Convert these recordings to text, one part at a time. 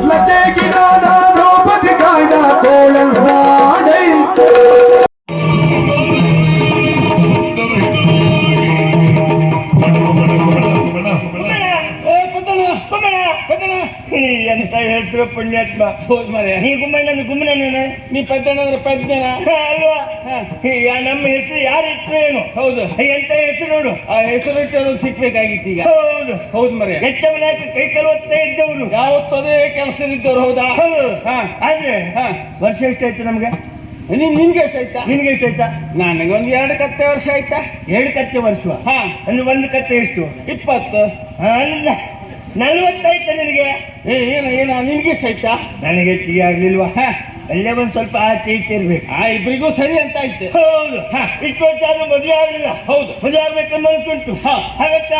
Let's take it on. ಪುಣ್ಯಾತ್ಮ. ಹೋದ್ ಮರೆ ನೀ ಗುಮ್ಮಣ್ಣ ಗುಮ್ಮನೇನ ನೀ ಪದ್ದಣ ಅಂದ್ರೆ ಪದ್ದಣ ಅಲ್ವಾ? ನಮ್ಮ ಹೆಸರು ಯಾರು ಏನು ಹೌದು ಎಂತ ಹೆಸರು ನೋಡು. ಆ ಹೆಸರು ಇಟ್ಟರು ಸಿಕ್ಬೇಕಾಗಿತ್ತು ಈಗ ಹೌದು. ಹೌದು ಮರೆ. ಹೆಚ್ಚವನಾಕ ಕೈ ಕಲವತ್ತ ಇದ್ದವರು? ಯಾವತ್ತದೇ ಕೆಲಸದಲ್ಲಿದ್ದವ್ರು ಹೌದಾ? ಹೌದು. ಹಾ ಆದ್ರೆ ಹಾ ವರ್ಷ ಎಷ್ಟಾಯ್ತು ನಮ್ಗೆ? ನೀನ್ ನಿನ್ಗೆ ಎಷ್ಟಾಯ್ತಾ? ನಿನ್ಗೆ ಎಷ್ಟಾಯ್ತಾ? ನನಗೆ ಒಂದ್ ಎರಡು ಕತ್ತೆ ವರ್ಷ ಆಯ್ತಾ? ಎರಡು ಕತ್ತೆ ವರ್ಷ. ಹಾ. ಅಂದ್ರೆ ಒಂದು ಕತ್ತೆ ಎಷ್ಟು? ಇಪ್ಪತ್ತು. ಅಲ್ಲ. ನಲ್ವತ್ತಾಯ್ತ ನಿನಗೆ ಏನ ಏನ ನಿನ್ಗೆ ಆಯ್ತಾ? ನನಗೆ ಹೆಚ್ಚಿಗೆ ಆಗ್ಲಿಲ್ವಾ? ಅಲ್ಲೇ ಒಂದ್ ಸ್ವಲ್ಪ ಆಚೆ ಈಚೆ ಇರ್ಬೇಕು. ಆ ಇಬ್ರಿಗೂ ಸರಿ ಅಂತ ಆಯ್ತು. ಹೌದು. ಹಾ ಇಷ್ಟು ವರ್ಷ ಆದ್ರೂ ಮದುವೆ ಆಗಲಿಲ್ಲ. ಹೌದು. ಮದುವೆ ಆಗ್ಬೇಕಂತ ಉಂಟು ಹಾ. ಹಾಗತ್ತ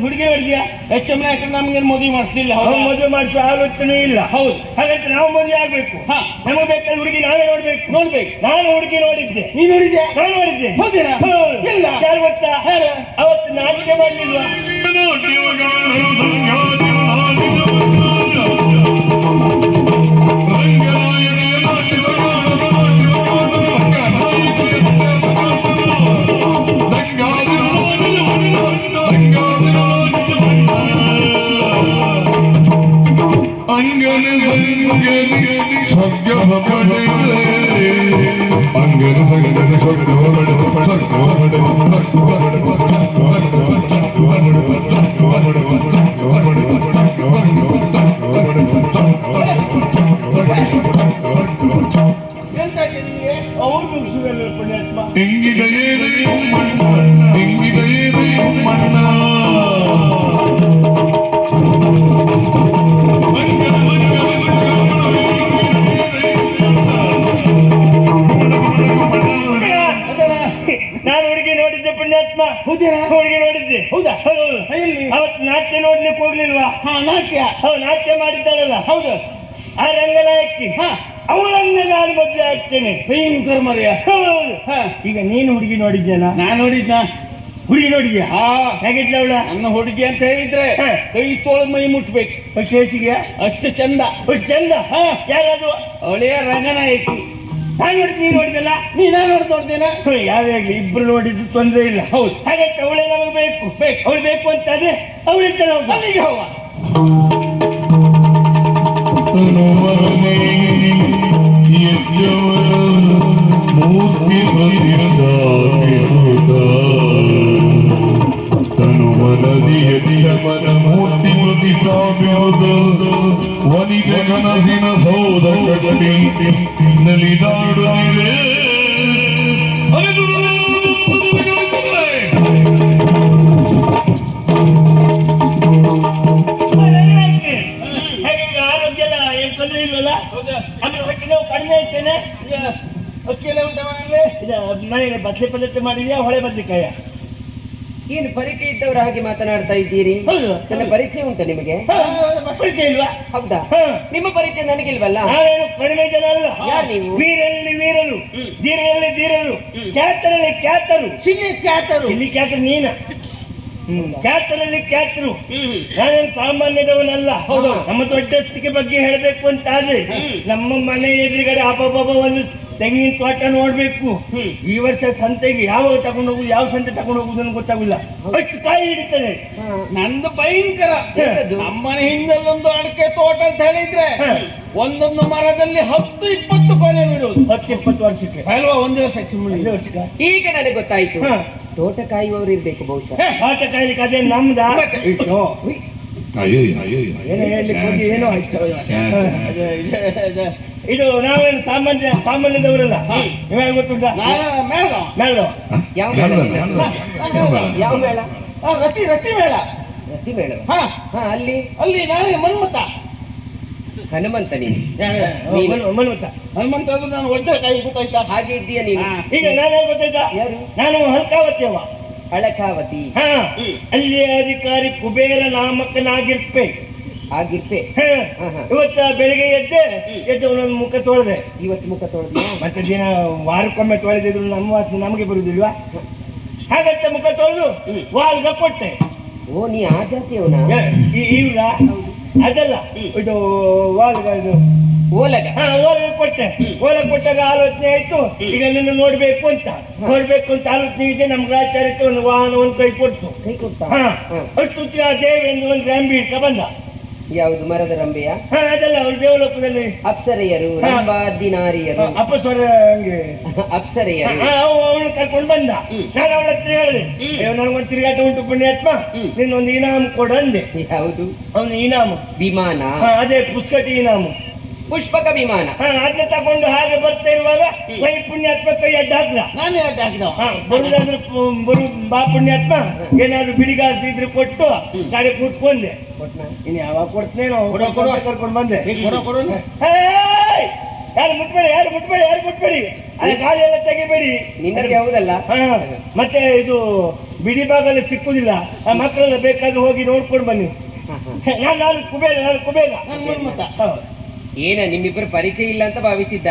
ಹುಡುಗಿ ಹುಡುಗಿಯ ಎಚ್ ಎಂ ನಮ್ಗೇನು ನಮ್ಗೆ ಮದುವೆ ಮಾಡಿಸ್ಲಿಲ್ಲ ಅವ್ರು ಮದುವೆ ಮಾಡಿಸುವ ಆಲೋಚನೆ ಇಲ್ಲ. ಹೌದು. ಹಾಗಂತ ನಾವು ಮದುವೆ ಆಗ್ಬೇಕು. ಹಾ. ನಮಗೆ ಬೇಕಾದ ಹುಡುಗಿ ನಾವೇ ನೋಡ್ಬೇಕು. ನೋಡ್ಬೇಕು. ನಾನು ಹುಡುಗಿ ನೋಡಿದ್ದೆ. ನೀನ್ ಹುಡುಗಿ ನಾನು ನೋಡಿದ್ದೆ. ಹೌದೇನಾ? ಹೌದು. ಇಲ್ಲ. ಯಾರು ಗೊತ್ತಾ? ಅವತ್ತು ನಾಟ್ಯ ಮಾಡ್ಲಿಲ್ವಾ? ಮರ್ಯ. ಈಗ ನೀನು ಹುಡುಗಿ ನೋಡಿದ್ಯಲ್ಲ? ನಾನು ನೋಡಿದ್ನ. ಹುಡುಗಿ ನೋಡಿದ್ಯಾ? ಹಾ. ಹೇಗಿದ್ಲ ಅವಳ? ನನ್ನ ಹುಡುಗಿ ಅಂತ ಹೇಳಿದ್ರೆ ಹಾ. ಕೈ ತೋಳು ಮೈ ಮುಟ್ಬೇಕು. ಹೇಸಿಗೆ ಅಷ್ಟು ಚಂದ. ಅಷ್ಟು ಚಂದ? ಹಾ. ಯಾರದು ಅವಳೇ ರಂಗನಾಯಕಿ. ನಾನು ನೋಡಿದ್ ನೀನು ನೋಡಿದಲ್ಲ? ನೀನ ನೋಡ್ ನೋಡ್ದೇನ ಯಾರೇ ಆಗ್ಲಿ ಇಬ್ರು ನೋಡಿದ್ದು ತೊಂದ್ರೆ ಇಲ್ಲ. ಹೌದು. ಹಾಗೆ ಅವಳೇ ನಮಗೆ ಬೇಕು. ಬೇಕು. ಅವಳು ಬೇಕು ಅಂತ ಅದೇ ಅವಳಿಂದ ನಾವು. ಅಲ್ಲಿಗೆ ಹೋಗ ಯಜ್ಞವರ ಮೂರ್ತಿ ಪ್ರತಿರದಾಪಿರುತ್ತ ತನುವನದಿ ಯಜ್ಞವರ ಮೂರ್ತಿ ಪ್ರತಿಷ್ಠಾಪಿರುತ್ತ ವನಿಜ ಕನಸಿನ ಸೌಧ ಕಟ್ಟಿ ನಲಿದಾಡುತ್ತಿದೆ ಅರೆದು ಹೇಗೆ ಆರೋಗ್ಯ ಎಲ್ಲ ಏನ್ ತೊಂದ್ರೆ ಇಲ್ವಲ್ಲ ಆಮೇಲೆ ಹೊಟ್ಟೆ ನೋವು ಕಡಿಮೆ ಐತೇನೆ ಅಕ್ಕಿಯೆಲ್ಲ ಉಂಟ ಇದು ಮನೆಗೆ ಬದ್ಲಿ ಪದ್ಧತಿ ಮಾಡಿದ್ಯಾ ಹೊಳೆ ಬದ್ಲಿಕಾಯ? ಏನು ಪರಿಚಯ ಇದ್ದವರ ಹಾಗೆ ಮಾತನಾಡ್ತಾ ಇದ್ದೀರಿ? ಹೌದು. ನನ್ನ ಪರಿಚಯ ಉಂಟು ನಿಮಗೆ? ಪರಿಚಯ ಇಲ್ವಾ? ಹೌದಾ? ಹಾ. ನಿಮ್ಮ ಪರಿಚಯ ನನಗಿಲ್ವಲ್ಲ? ನಾವೇನು ಕಡಿಮೆ ಜನ ಅಲ್ಲ. ಯಾರ್ ನೀವು? ವೀರಲ್ಲಿ ವೀರರು ಧೀರಲ್ಲಿ ಧೀರರು ಖ್ಯಾತರಲ್ಲಿ ಖ್ಯಾತರು. ಖ್ಯಾತರು. ಇಲ್ಲಿ ಖ್ಯಾತ ನೀನ. ಖ್ಯಾತರಲ್ಲಿ ಖ್ಯಾತರು. ನಾನೇನು ಸಾಮಾನ್ಯದವನಲ್ಲ. ಹೌದು. ನಮ್ಮ ದೊಡ್ಡಸ್ತಿಕೆ ಬಗ್ಗೆ ಹೇಳಬೇಕು ಅಂತ ಆದ್ರೆ ನಮ್ಮ ಮನೆ ಎದುರುಗಡೆ ಅಬ್ಬಬ್ಬ ಒಂದು ತೆಂಗಿನ ತೋಟ ನೋಡ್ಬೇಕು. ಈ ವರ್ಷ ಸಂತೆಗೆ ಯಾವಾಗ ತಗೊಂಡು ಹೋಗುದು ಯಾವ ಸಂತೆ ತಗೊಂಡು ಹೋಗುದು ಗೊತ್ತಾಗಿಲ್ಲ ಅಷ್ಟು ಕಾಯಿ ಹಿಡಿತದೆ. ನಂದು ಭಯಂಕರ? ನಮ್ಮನೆ ಹಿಂದಲ್ಲೊಂದು ಅಡಿಕೆ ತೋಟ ಅಂತ ಹೇಳಿದ್ರೆ ಒಂದೊಂದು ಮರದಲ್ಲಿ ಹತ್ತು ಇಪ್ಪತ್ತು ಕೊನೆ ಬಿಡುವುದು ಹತ್ತು ಇಪ್ಪತ್ತು ವರ್ಷಕ್ಕೆ. ಅಲ್ವಾ ಒಂದೇ ವರ್ಷ ಒಂದು ವರ್ಷಕ್ಕೆ. ಈಗ ನನಗೆ ಗೊತ್ತಾಯ್ತು. ತೋಟ ಕಾಯುವವರು ಇರ್ಬೇಕು ಬಹುಶಃ. ತೋಟ ಕಾಯ್ಲಿಕ್ಕೆ ಅದೇ ನಮ್ದ. ಏನೋ ಹೇಳ್ಲಿಕ್ಕೆ ಹೋಗಿ ಏನೋ ಆಯ್ತು. ಇದೆ, ನಾವೇನು ಸಾಮಾನ್ಯ ಸಾಮಾನ್ಯದವರಲ್ಲ? ನೀವೇ ಗೊತ್ತುಂಟ? ನಾನು ಮೇಳ. ಯಾವ ಮೇಳ? ಯಾವ ಮೇಳ? ರತಿ ರತಿ ಮೇಳ. ರತಿ ಮೇಳ. ಹಾ. ಹಾ ಅಲ್ಲಿ? ಅಲ್ಲಿ ನಾವೇ ಮನ್ಮತ ಹನುಮಂತ ನೀನು? ಮನ್ಮತ ಹನುಮಂತ ಅಂದ್ರೆ ನಾನು ಒಡ್ಡೆ ಕೈ ಗೊತ್ತಾಯ್ತಾ ಹಾಗೆ ಇದ್ದೀಯ ನೀನು? ಈಗ ನಾನು ಗೊತ್ತಾಯ್ತಾ? ಯಾರು? ನಾನು ಹಲ್ಕಾವತಿಯವ ಅಳಕಾವತಿ ಹಾ. ಅಲ್ಲಿ ಅಧಿಕಾರಿ ಕುಬೇರ ನಾಮಕನಾಗಿರ್ಪೆ. ಆಗಿರ್ಪೆ ಹ. ಹಾ, ಹಾ. ಇವತ್ತ ಬೆಳಿಗ್ಗೆ ಎದ್ದೆ ಎದ್ದು ಒಂದೊಂದು ಮುಖ ತೊಳೆದೆ. ಇವತ್ತು ಮುಖ ತೊಳೆದ ಮತ್ತೆ ದಿನ ವಾರಕ್ಕೊಮ್ಮೆ ತೊಳೆದಿದ್ರು ನಮ್ಮ ವಾಸನೆ ನಮಗೆ ಬರುದಿಲ್ವಾ? ಹಾಗಂತ ಮುಖ ತೊಳೆದು ವಾಲ್ಗ ಕೊಟ್ಟೆ. ಓ ನೀ ಆ ಜಾತಿಯವನ? ಇವ್ರ? ಅದಲ್ಲ ಇದು ವಾಲ್ಗ ಇದು. ಓಲಗ? ಹಾ ಓಲಗ ಕೊಟ್ಟೆ. ಓಲಗ ಕೊಟ್ಟಾಗ ಆಲೋಚನೆ ಆಯ್ತು. ಈಗ ನಿನ್ನ ನೋಡ್ಬೇಕು ಅಂತ. ನೋಡ್ಬೇಕು ಅಂತ ಆಲೋಚನೆ ಇದೆ ನಮ್ಗೆ ಆಚಾರಕ್ಕೆ ಒಂದು ವಾಹನ ಒಂದು ಕೈ ಕೊಡ್ತು. ಕೈ ಕೊಡ್ತಾ? ಹಾ. ಅಷ್ಟು ಆ ದೇವೇಂದ್ರ ಒಂದು ರ್ಯಾಂಬಿ ಇಟ್ಕ ಬಂದ. ಯಾವುದು ಮರದ ರಂಬೆಯ? ಅದೆಲ್ಲ ಅವಳು ದೇವಲೋಕದಲ್ಲಿ ಅಪ್ಸರೆಯರು. ರಂಬಾದಿನಾರಿಯರು ಅಪ್ಪಸ್ವರ ಹಂಗೆ. ಅಪ್ಸರೆಯರು. ಅವಳು ಕರ್ಕೊಂಡು ಬಂದ. ನಾನು ಅವಳ ಹತ್ರ ಹೇಳಿದೆ. ನನಗೊಂದು ತಿರುಗಾಟ ಉಂಟು ಪುಣ್ಯಾತ್ಮ. ಆತ್ಮ ನಿನ್ನೊಂದು ಇನಾಮ್ ಕೊಡು ಅಂದೆ. ಯಾವುದು ಅವನು ಇನಾಮು. ವಿಮಾನ. ಅದೇ ಪುಷ್ಕಟಿ ಇನಾಮು. ಪುಷ್ಪಕ ವಿಮಾನ ಹಾ ಅದನ್ನ ತಗೊಂಡು ಹಾಗೆ ಬರ್ತಾ ಇರುವಾಗ. ಕೈ ಪುಣ್ಯಾತ್ಮ ಕೈ ಅಡ್ಡ ಹಾಕ್ದ ನಾನೇ ಅಡ್ಡ ಹಾಕಿದ ಬರುದಾದ್ರೆ ಬರು ಬಾ ಪುಣ್ಯಾತ್ಮ ಏನಾದ್ರು ಬಿಡಿಗಾಸಿ ಇದ್ರೆ ಕೊಟ್ಟು. ಗಾಡಿ ಕೂತ್ಕೊಂಡೆ. ಕೊಟ್ನಾ? ಇನ್ನು ಯಾವಾಗ ಕೊಡ್ತೇನೆ ಕೊಡೋ ಕೊಡೋ. ಕರ್ಕೊಂಡು ಬಂದೆ. ಕೊಡೋ ಕೊಡು! ಯಾರು ಮುಟ್ಬೇಡಿ ಯಾರು ಮುಟ್ಬೇಡಿ ಯಾರು ಮುಟ್ಬೇಡಿ. ಅದೇ ಗಾಳಿ ಎಲ್ಲ ತೆಗಿಬೇಡಿ. ನಿನ್ನದು ಯಾವುದಲ್ಲ? ಹಾ ಮತ್ತೆ ಇದು ಬಿಡಿ ಭಾಗದಲ್ಲಿ ಸಿಕ್ಕುದಿಲ್ಲ. ಆ ಮಕ್ಕಳೆಲ್ಲ ಬೇಕಾದ್ರೆ ಹೋಗಿ ನೋಡ್ಕೊಂಡು ಬನ್ನಿ. ನಾನು ನಾನು ಕುಬೇರ ನಾನು ಕುಬೇರ. ಹೌದು. ಏನ ನಿಮ್ಮಿಬ್ಬರು ಪರಿಚಯ ಇಲ್ಲ ಅಂತ ಭಾವಿಸಿದ್ದ.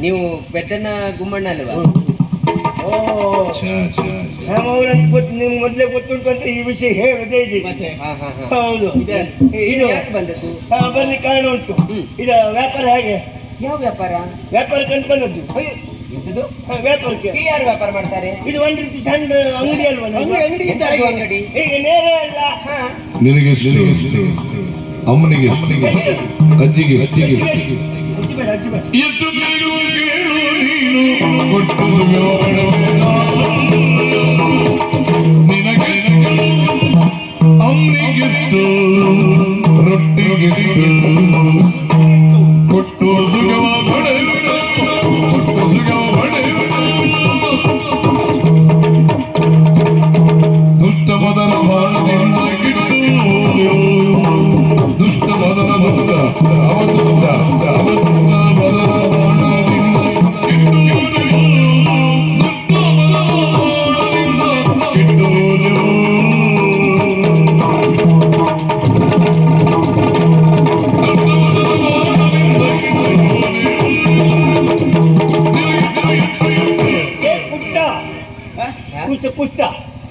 ನೀವು ಪೆದ್ದನ ಗುಮ್ಮಣ್ಣ ಅಲ್ವಾ ಓ. ನಮ್ಮವ್ರಂತ ಗೊತ್ತು ನಿಮ್ಗೆ ಮೊದಲೇ ಗೊತ್ತುಂಟು ಅಂತ ಈ ವಿಷಯ ಹೇಳದೇ ಇದೆ. ಹೌದು. ಇದು ಬಂದದ್ದು? ಕಾರಣ ಉಂಟು. ಇದು ವ್ಯಾಪಾರ ಹೇಗೆ? ಯಾವ ವ್ಯಾಪಾರ? ವ್ಯಾಪಾರ ಕಂಡು ಬಂದದ್ದು. ವ್ಯಾಪಾರಕ್ಕೆ. ಇಲ್ಲಿ ಯಾರು ವ್ಯಾಪಾರ ಮಾಡ್ತಾರೆ? ಇದು ಒಂದ್ ರೀತಿ ಸಣ್ಣ ಅಂಗಡಿ ಅಲ್ವಾ? ಅಂಗಡಿ- ಈಗ ನೇರ ಅಲ್ಲ. ಅಮ್ಮನಿಗೆ ಅಜ್ಜಿಗೆ ಅಜ್ಜಿಗೆ ಹಚ್ಚಿಬೇಡ ಹಚ್ಚಿಬೇಡ ಎಷ್ಟು ಬೇರುವ ಕೇಳು ನೀನು ಕೊಟ್ಟು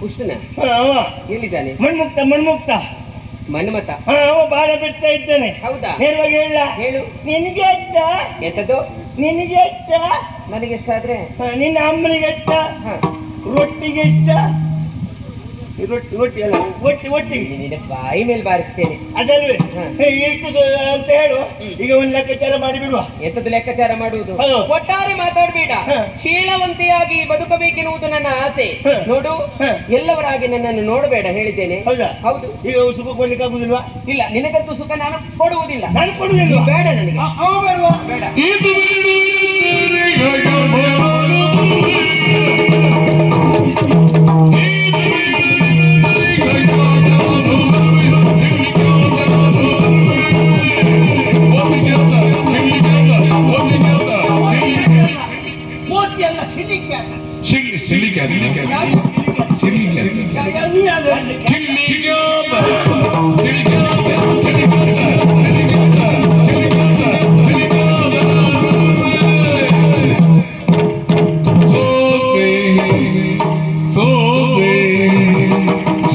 ಪುಷ್ಟನ ಹಾ, ಅವ ಎಲ್ಲಿದ್ದಾನೆ? ಮಣ್ಮುಕ್ತ ಮಣ್ಮುಕ್ತ ಮನ್ಮತ ಹಾ ಅವ ಬಾಳ ಬಿಡ್ತಾ ಇದ್ದಾನೆ. ಹೌದಾ? ನೇರವಾಗಿ ಹೇಳ. ಹೇಳು. ನಿನಗೆ ಅಟ್ಟ ಎತ್ತದು ನಿನಗೆ ಅಟ್ಟ ನನಗೆ ಎಷ್ಟಾದ್ರೆ? ಹಾ, ನಿನ್ನ ಅಮ್ಮನಿಗೆ ಅಟ್ಟ ರೊಟ್ಟಿಗೆ ಇಷ್ಟ ಅಲ್ಲ ಒಟ್ಟಿ ಒಟ್ಟಿಗೆ ನಿನ್ನ ಬಾಯಿ ಮೇಲೆ ಬಾರಿಸ್ತೇನೆ ಅದಲ್ವೇ ಎಷ್ಟು ಅಂತ ಹೇಳು ಈಗ ಒಂದು ಲೆಕ್ಕಾಚಾರ ಮಾಡಿ ಬಿಡುವ ಎಂತದ್ದು ಲೆಕ್ಕಾಚಾರ ಮಾಡುವುದು. ಒಟ್ಟಾರೆ ಮಾತಾಡಬೇಡ. ಶೀಲವಂತಿಯಾಗಿ ಬದುಕಬೇಕೆನ್ನುವುದು ನನ್ನ ಆಸೆ ನೋಡು. ಎಲ್ಲವರಾಗಿ ನನ್ನನ್ನು ನೋಡಬೇಡ ಹೇಳಿದ್ದೇನೆ ಹೌದಾ ಹೌದು ಈಗ ಸುಖ ಕೊಡ್ಲಿಕ್ಕೆ ಆಗುದಿಲ್ವಾ ಇಲ್ಲ ನಿನಗಂತೂ ಸುಖ ನಾನು ಕೊಡುವುದಿಲ್ಲ ನಾನು ಕೊಡುವುದಿಲ್ಲ ಬೇಡ ನನಗೆ ಬೇಡ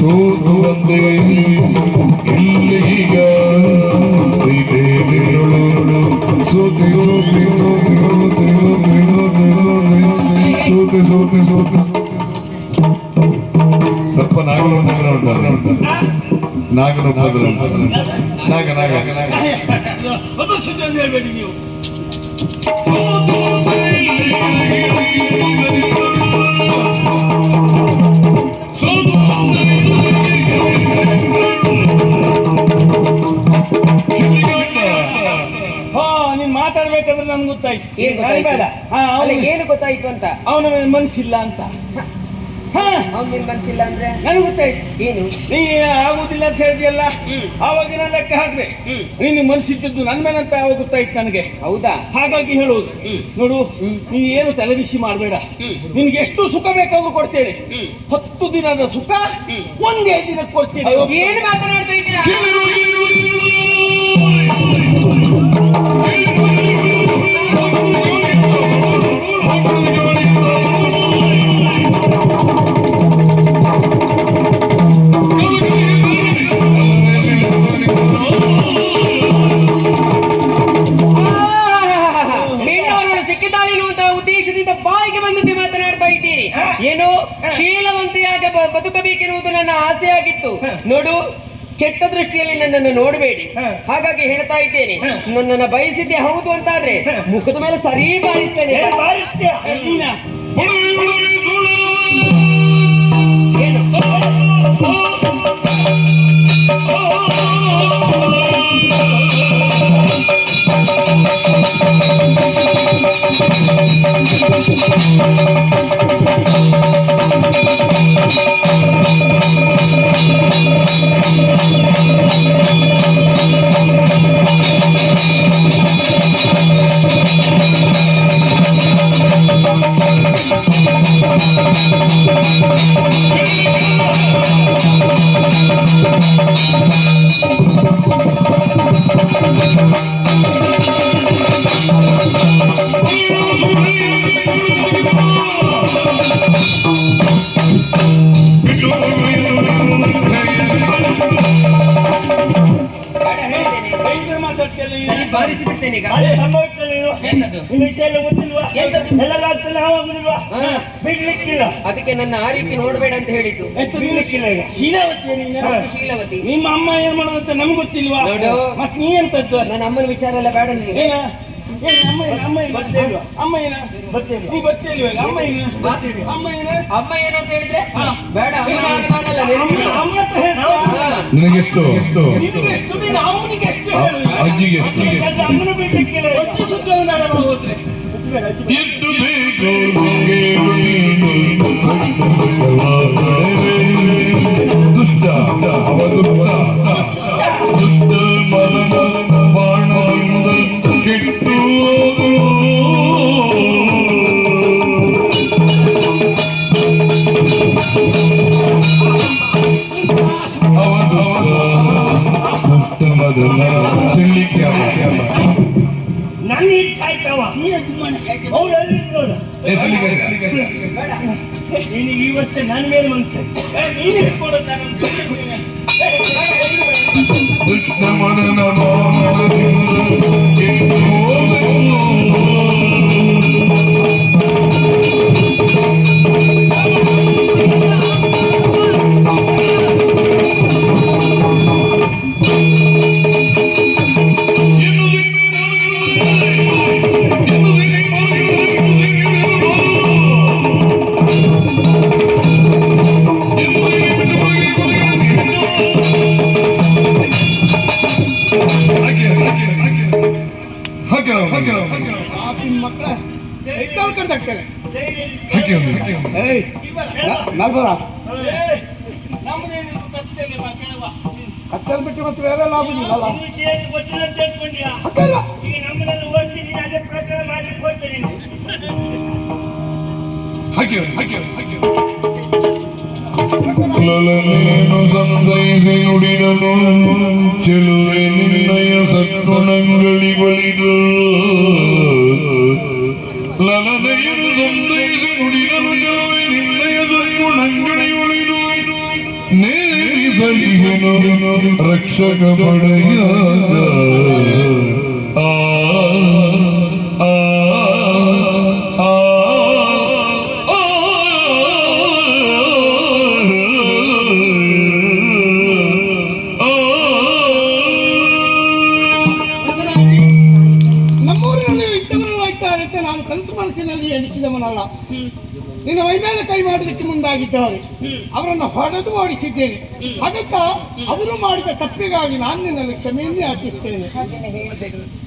Oh. ನಾಗರ ನಾಗ ನಾಗ. ಹೇಳ್ಬೇಡಿ ನೀವು ಹಾ ನೀನ್ ಮಾತಾಡ್ಬೇಕಾದ್ರೆ ನನ್ಗೆ ಗೊತ್ತಾಯ್ತು. ಏನು ನಾನ್ ಗೊತ್ತಾಯ್ತು? ಬೇಡ. ಏನು ಗೊತ್ತಾಯ್ತು ಅಂತ? ಅವನ ಮನ್ಸಿಲ್ಲ ಅಂತ. ಮನ್ಸಿಲ್ಲ ಅಂದ್ರೆ? ನನಗೆ ಗೊತ್ತಾಯ್ತು. ಏನು? ನೀ ಆಗುದಿಲ್ಲ ಅಂತ ಹೇಳಿದ್ಯಲ್ಲ? ಆವಾಗಿನ ಲೆಕ್ಕ ಹಾಕ್ದೆ. ನಿನ್ನ ನೀನು ನನ್ನ ನನ್ ಅಂತ ಯಾವಾಗ ಗೊತ್ತಾಯ್ತು ನನಗೆ? ಹೌದಾ? ಹಾಗಾಗಿ ಹೇಳುವುದು. ನೋಡು ನೀ ಏನು ತಲೆಬಿಸಿ ಮಾಡಬೇಡ. ನಿನ್ಗೆ ಎಷ್ಟು ಸುಖ ಬೇಕಾದ್ರೂ ಕೊಡ್ತೇನೆ. ಹತ್ತು ದಿನದ ಸುಖ ಒಂದೇ ದಿನ ಕೊಡ್ತೇನೆ. ಏನು ಮಾತನಾಡ್ತಾ ಇದ್ದೀರಾ? Thank you. ನೋಡು ಕೆಟ್ಟ ದೃಷ್ಟಿಯಲ್ಲಿ ನನ್ನನ್ನು ನೋಡಬೇಡಿ. ಹಾಗಾಗಿ ಹೇಳ್ತಾ ಇದ್ದೇನೆ. ನನ್ನನ್ನು ಬಯಸಿದ್ದೆ ಹೌದು ಅಂತಾದ್ರೆ. ಮುಖದ ಮೇಲೆ ಸರಿ ಬಾರಿಸ್ತೇನೆ ಈಗ ವಿಷಯ ಎಲ್ಲ ಗೊತ್ತಿಲ್ವಾ? ಎಂತದು? ಎಲ್ಲ ಆಗ್ತದೆ ಹಾವಾಗುದಿಲ್ವಾ ಹಾ. ಬಿಡ್ಲಿಕ್ಕಿಲ್ಲ. ಅದಕ್ಕೆ ನನ್ನ ಆ ರೀತಿ ನೋಡಬೇಡ ಅಂತ ಹೇಳಿದ್ದು. ಎಷ್ಟು ಬಿಡ್ಲಿಕ್ಕಿಲ್ಲ ಈಗ. ಶೀಲಾವತಿ ನೀನು ಹೌದು, ಶೀಲವತಿ. ನಿಮ್ಮ ಅಮ್ಮ ಏನ್ ಮಾಡೋದಂತ ನಮ್ಗೆ ಗೊತ್ತಿಲ್ವಾ? ನೋಡು. ಮತ್ ನೀ ಎಂತದ್ದು? ನನ್ನ ಅಮ್ಮನ ವಿಚಾರ ಎಲ್ಲ ಬೇಡ ನಿನಗೆ ಏನ? ನಿನಗೆಷ್ಟು? ಅಜ್ಜಿಗೆ ಎಷ್ಟು ಅಮ್ಮನ ಬಿಡ್ಲಿಕ್ಕಿಲ್ಲ ಈಗ. ಮನಸ್ಸು ನನ್ನ ಮೇಲೆ ಮನ್ಸು ನೀನು ಹಿಡ್ಕೊಡು ನಾನು ಲಲನೇನು ಸಂತೈಸಿ ನುಡಿದನು ಚೆಲುವೆ ನಿನ್ನಯ ಸದ್ಗುಣಗಳಿಗೊಲಿದು ಲಲನೆಯನು ಸಂತೈಸಿ ನುಡಿದನು ಚೆಲುವೆ ನಿನ್ನಯ ಸದ್ಗುಣಗಳಿಗೊಲಿದು ನೇಮಿಸಲಿಗೆನು ರಕ್ಷಕ ಪಡೆಯ ಆ ಆ ನಾನು ಕಂತು ಮನಸ್ಸಿನಲ್ಲಿ ಎಣಿಸಿದವನಲ್ಲ. ನಿನ್ನ ವೈಮಾನ ಕೈ ಮಾಡಲಿಕ್ಕೆ ಮುಂದಾಗಿದ್ದಾರೆ. ಅವರನ್ನು ಹೊಡೆದು ಓಡಿಸಿದ್ದೇನೆ. ಅದಕ್ಕ ಅವರು ಮಾಡಿದ ತಪ್ಪಿಗಾಗಿ ನಾನು ನಿನ್ನಲ್ಲಿ ಕ್ಷಮೆಯನ್ನೇ ಯಾಚಿಸ್ತೇನೆ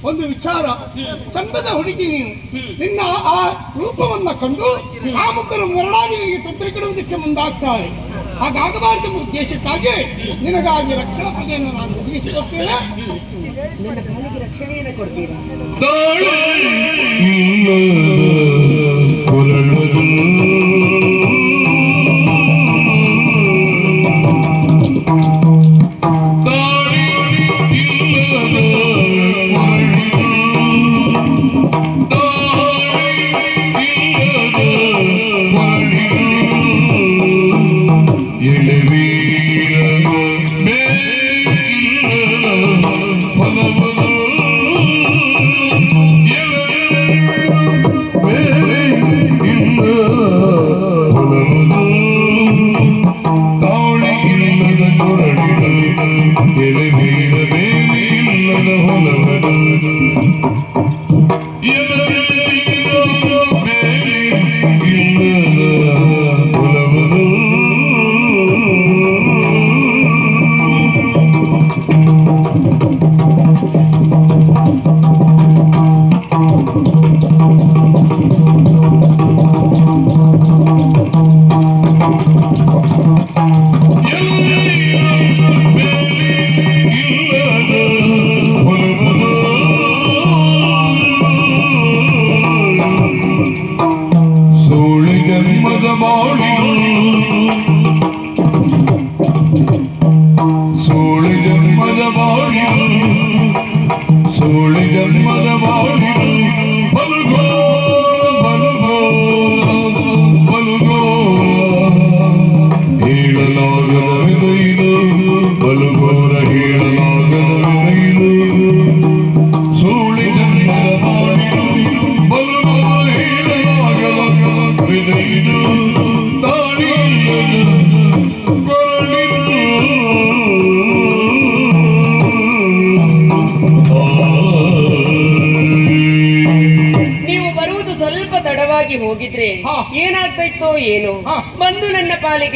ಒಂದು ವಿಚಾರ. ಚಂದದ ಹುಡುಗಿ ನೀನು. ನಿನ್ನ ಆ ರೂಪವನ್ನ ಕಂಡು ಕಾಮುಕರು ಮರಳಾಗಿ ನಿನಗೆ ತೊಂದರೆ ಕೊಡುವುದಕ್ಕೆ ಮುಂದಾಗ್ತಾರೆ. ಹಾಗಾಗಬಾರದು ಉದ್ದೇಶಕ್ಕಾಗಿ ನಿನಗಾಗಿ ರಕ್ಷಣಾ ಪದೆಯನ್ನು ನಾನು ಒದಗಿಸಿಕೊಡ್ತೇನೆ. ನನ್ನ ಕಾಲಿಗೆ ರಕ್ಷಣೆಯನ್ನು ಕೊಡ್ತೀರಾ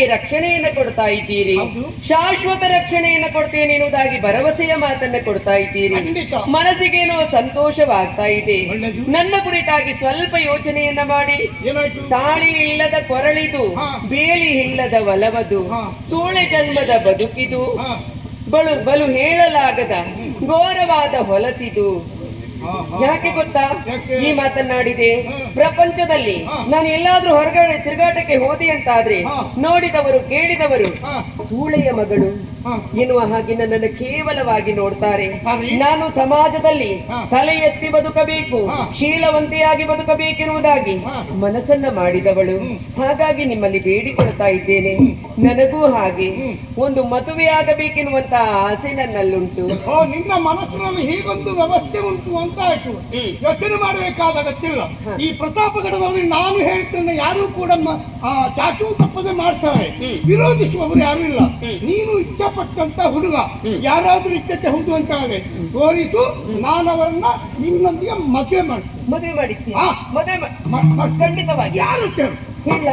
ನನ್ನ ರಕ್ಷಣೆಯನ್ನು ಕೊಡ್ತಾ ಇದ್ದೀರಿ. ಶಾಶ್ವತ ರಕ್ಷಣೆಯನ್ನು ಕೊಡ್ತೇನೆ ಎನ್ನುವುದಾಗಿ ಭರವಸೆಯ ಮಾತನ್ನ ಕೊಡ್ತಾ ಇದ್ದೀರಿ. ಮನಸ್ಸಿಗೇನೋ ಸಂತೋಷವಾಗ್ತಾ ಇದೆ. ನನ್ನ ಕುರಿತಾಗಿ ಸ್ವಲ್ಪ ಯೋಚನೆಯನ್ನ ಮಾಡಿ. ತಾಳಿ ಇಲ್ಲದ ಕೊರಳಿದು. ಬೇಲಿ ಇಲ್ಲದ ಒಲವದು ಸೂಳೆ ಜನ್ಮದ ಬದುಕಿದು. ಬಲು ಬಲು ಹೇಳಲಾಗದ ಘೋರವಾದ ಹೊಲಸಿದು. ಯಾಕೆ ಗೊತ್ತಾ? ಈ ಮಾತನ್ನಾಡಿದೆ. ಪ್ರಪಂಚದಲ್ಲಿ ನಾನು ಎಲ್ಲಾದ್ರೂ ಹೊರಗಡೆ ತಿರುಗಾಟಕ್ಕೆ ಹೋದೆ ಅಂತಾದ್ರೆ. ನೋಡಿದವರು ಕೇಳಿದವರು ಸೂಳೆಯ ಮಗಳು. ಎನ್ನುವ ಹಾಗೆ ನನ್ನನ್ನು ಕೇವಲವಾಗಿ ನೋಡ್ತಾರೆ. ನಾನು ಸಮಾಜದಲ್ಲಿ. ತಲೆ ಎತ್ತಿ ಬದುಕಬೇಕು. ಶೀಲವಂತೆಯಾಗಿ ಬದುಕಬೇಕಿರುವುದಾಗಿ ಮನಸ್ಸನ್ನ ಮಾಡಿದವಳು. ಹಾಗಾಗಿ ನಿಮ್ಮಲ್ಲಿ ಬೇಡಿಕೊಳ್ತಾ ಇದ್ದೇನೆ. ನನಗೂ ಹಾಗೆ ಒಂದು ಒಂದು ಮದುವೆಯಾಗಬೇಕೆನ್ನುವಂತ ಆಸೆ ನನ್ನಲ್ಲುಂಟು. ನಿನ್ನ ಮನಸ್ಸಿನಲ್ಲಿ ಹೀಗೊಂದು ವ್ಯವಸ್ಥೆ ಉಂಟು ಅಂತ ಹ್ಮ್. ಯೋಚನೆ ಮಾಡಬೇಕಾದ ಅಗತ್ಯವಿಲ್ಲ. ಈ ಪ್ರತಾಪಗಢದಲ್ಲಿ ನಾನು ಹೇಳ್ತೇನೆ ಯಾರು ಕೂಡ ಮ- ಆ, ಚಾಚು ತಪ್ಪದೆ ಮಾಡ್ತಾರೆ. ವಿರೋಧಿಸುವವರು ಯಾರು ಇಲ್ಲ. ನೀನು ಇಷ್ಟಪಟ್ಟಂತ ಹುಡುಗ. ಯಾರಾದ್ರೂ ಇಷ್ಟತೆ ಹೌದು ಅಂತ ಆದ್ರೆ ತೋರಿಸು ನಾನು ಅವರನ್ನ ನಿನ್ನೊಂದಿಗೆ ಮದುವೆ ಮಾಡ್ತೀನಿ ಮದುವೆ ಮಾಡಿಸ್ತೀನಿ ಹಾ. ಮದುವೆ ಖಂಡಿತವಾಗಿ ಯಾರು ಕೇಳು ಹೇಳ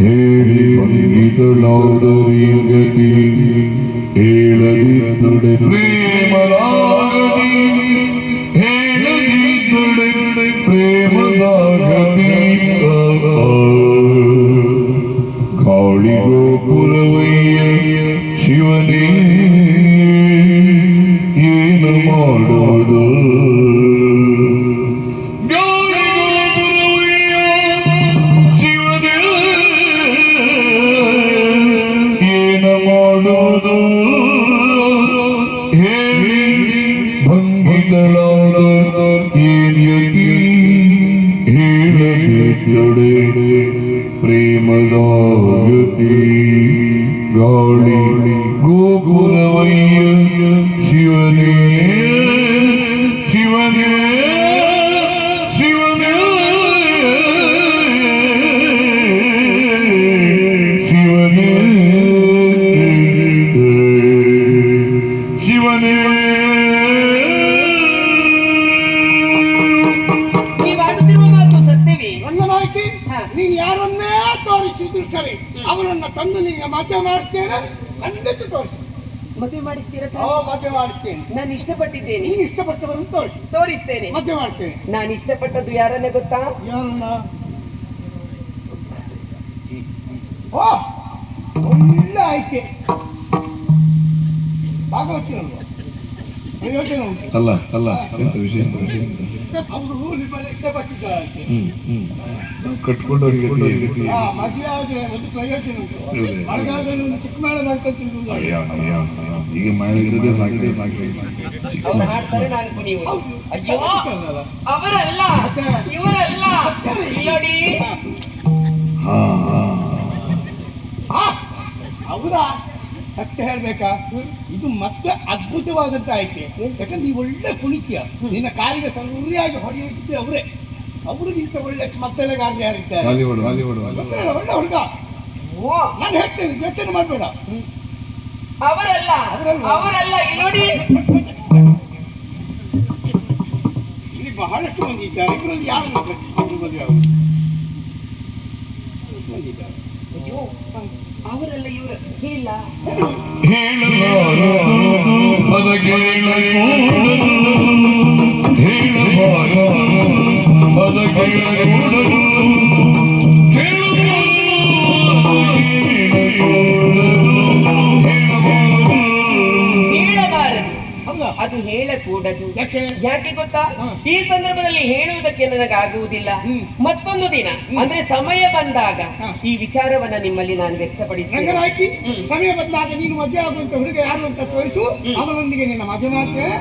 ಅದೇ. ಹೇಳ ಬಂದಿದಳಾದರಿಯಗತಿ ಹೇಳಿ જડે પ્રેમ રાગતી ગાડી ગો ಮದುವೆ ಮಾಡಿಸ್ತೀರಾ ಓ ಮದುವೆ ಮಾಡ್ತೇನೆ ನಾನು ಇಷ್ಟಪಟ್ಟಿದ್ದೇನೆ. ನೀನು ಇಷ್ಟಪಟ್ಟವರನ್ನು ತೋರಿಸಿ. ತೋರಿಸ್ತೇನೆ. ಮದುವೆ ಮಾಡ್ತೇನೆ. ನಾನು ಇಷ್ಟಪಟ್ಟದ್ದು ಯಾರನ್ನ ಗೊತ್ತಾ? ಯಾರನ್ನ? ಓ ಒಳ್ಳೆ ಆಯ್ಕೆ. ಅಲ್ಲ ಅಲ್ಲ ಎಂತ ವಿಷಯ? ಅವರು ನಿಮ್ಮನ್ನು ಇಷ್ಟಪಟ್ಟಿದ್ದಾರೆ ಹ್ಮ್ ಹ್ಮ್. ಕಟ್ಕೊಂಡವರಿಗೆ. ಈಗ ಮಳೆ ಸಾಕು. ಸಾಕಿದೆ ಅವ್ರು ಹಾಡ್ತಾರೆ ನಾನು ಕುಣಿಯುವುದು ಅಯ್ಯೋ ಅಲ್ಲ. ಅವರಲ್ಲ. ಮತ್ತೆ? ಇವರಲ್ಲ. ಇಲ್ಲಿ ಹಾ. ಹಾ ಆ, ಅವರ? ಸತ್ಯ ಹೇಳ್ಬೇಕಾ? ಇದು ಮತ್ತೆ ಅದ್ಭುತವಾದಂತ ಆಯ್ಕೆ. ಯಾಕಂದ್ರೆ ನೀವು ಒಳ್ಳೆ ಕುಣಿತೀಯ ನಿನ್ನ ಕಾಲಿಗೆ ಸರಿಯಾಗಿ ಹೊಡೆಯುತ್ತಿದ್ದೆ ಅವರೇ. ಅವರಿಗಿಂತ ನಿಂತ ಒಳ್ಳೆ ಮತ್ತೆ ಯಾರಿದ್ದಾರೆ? ಹಾಲಿವುಡ್ ಹಾಲಿವುಡ್ ಒಳ್ಳೆ ಹುಡುಗ. ಓ. ನಾನು ಹೇಳ್ತೇನೆ ಯೋಚನೆ ಮಾಡಬೇಡ. ಅವರಲ್ಲ ಅವರಲ್ಲ. ನೋಡಿ. ಇಲ್ಲಿ ಬಹಳಷ್ಟು ಮಂದಿ ಇದ್ದಾರೆ. ಇವರಲ್ಲಿ ಯಾರು ಮದುವೆ ಅವರು ಬಂದಿದ್ದಾರೆ. ಅಯ್ಯೋ ಅವರಲ್ಲ ಇವರು ಇಲ್ಲ ಹೇಳಲಾರದು ಪದ ಕೇಳಕೂಡದು ಹೇಳಬಾರದು ಪದ ಕೇಳಕೂಡದು ಯಾಕೆ ಗೊತ್ತಾ? ಈ ಸಂದರ್ಭದಲ್ಲಿ ಹೇಳುವುದಕ್ಕೆ ನನಗಾಗುವುದಿಲ್ಲ. ಹ್ಮ್. ಮತ್ತೊಂದು ದಿನ ಅಂದ್ರೆ ಸಮಯ ಬಂದಾಗ ಈ ವಿಚಾರವನ್ನ ನಿಮ್ಮಲ್ಲಿ ನಾನು ವ್ಯಕ್ತಪಡಿಸ್ತೇನೆ. ಸಮಯ ಬಂದಾಗ ನೀನು ಮದುವೆ ಆಗುವಂತ ಹುಡುಗ ಯಾರು ಅಂತ ತೋರಿಸು. ಅವನೊಂದಿಗೆ ನಿನ್ನ ಮದುವೆ ಮಾಡ್ತೇನೆ